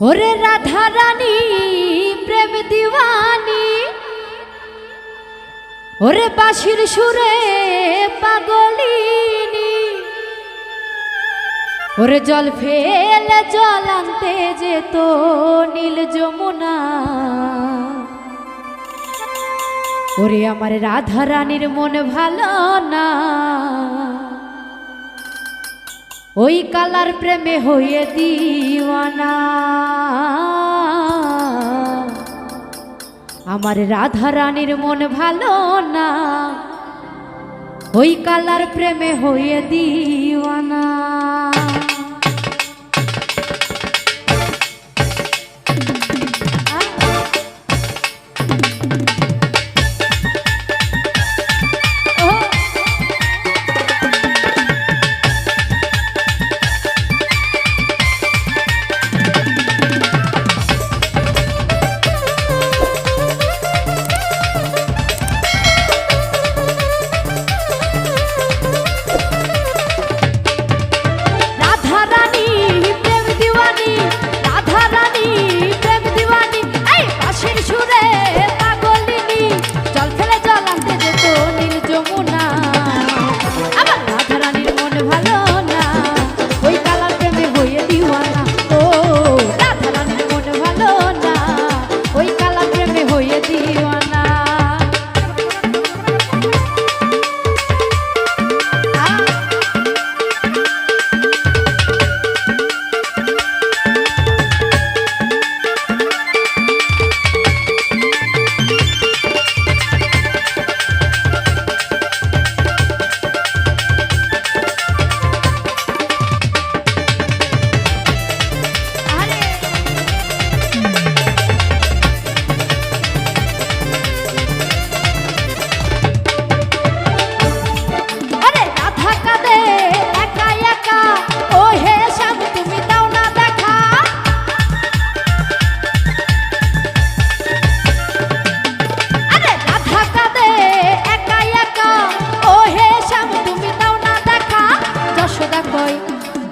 ওরে রাধা রানী, প্রেম দিওয়ানি। ওরে বাঁশির সুরে পাগলিনী। ওরে জল ফেলে জল আনতে যেত নীল যমুনা। ওরে আমার রাধা রানীর মন ভালো না। ওই কালার প্রেমে হয়ে দিওয়ানা। আমার রাধা রানীর মন ভালো না। ওই কালার প্রেমে হয়ে দিওয়ানা।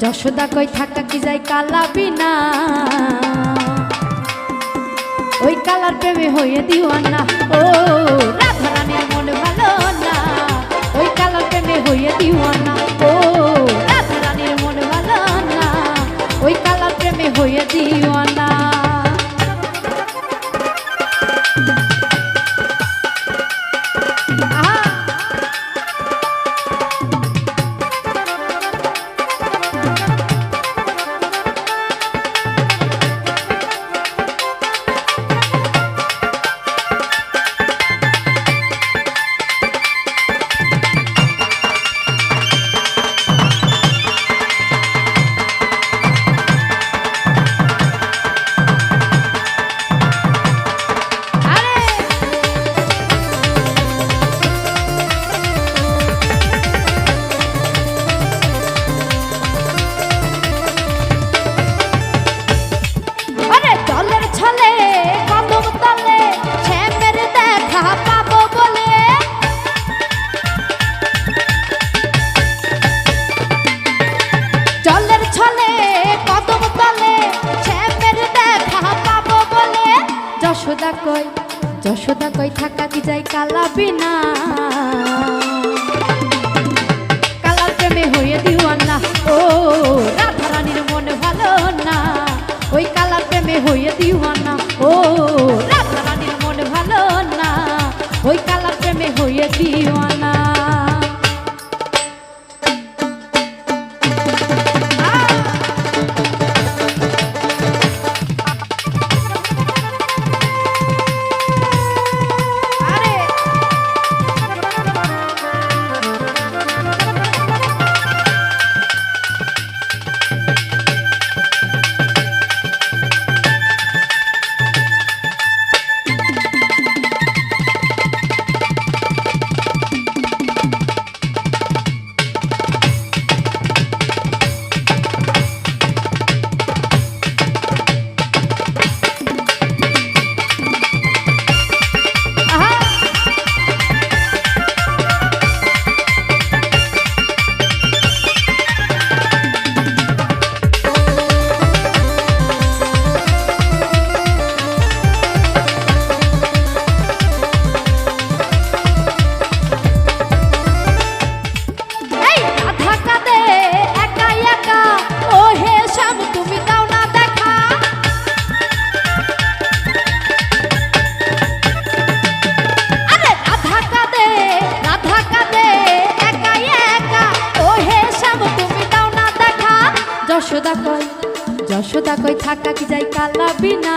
যশোদা কই থাকা কি যায় কালা বিনা? ওই কালার প্রেমে হয়ে দিওয়ানা। ও, রাধা রানীর মন ভালো না। ওই কালার প্রেমে হয়ে দিওয়ানা। ও, রাধা রানীর মন ভালো না। ওই কালার প্রেমে হয়ে দিওয়ানা। যশোদা কই যশোদা কই থাকা কি যাই কালা বিনা? কালার প্রেমে হয়ে দিওয়ানা, ও রাধা রানীর মন ভালো না। ওই কালার প্রেমে হয়ে দিওয়ানা, ও রাধা রানীর মন ভালো না। ওই কালার প্রেমে হয়ে দিওয়ানা। কই? যশোদা কয় থাকা কি যাই কালা বিনা